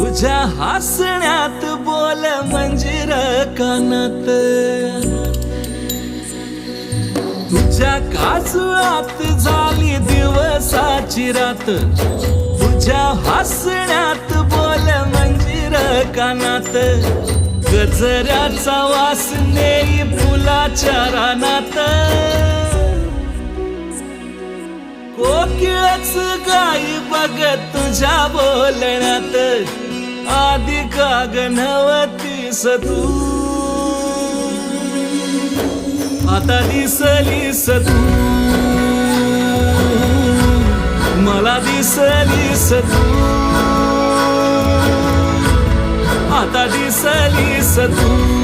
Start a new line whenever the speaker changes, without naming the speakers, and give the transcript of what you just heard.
तुझ्या हसण्यात बोल मंजिर कानात. तुझ्या काजळात झाली दिवसाची रात. तुझ्या हसण्यात बोल मंजिर कानात. गजऱ्याचा वास नेई फुलाच्या रानात. कोकिळच गाई बघत तुझ्या बोलण्यात. आधी कागनवती सतू. आता दिसली सतू. मला दिसली सतू. आता दिसली सतू.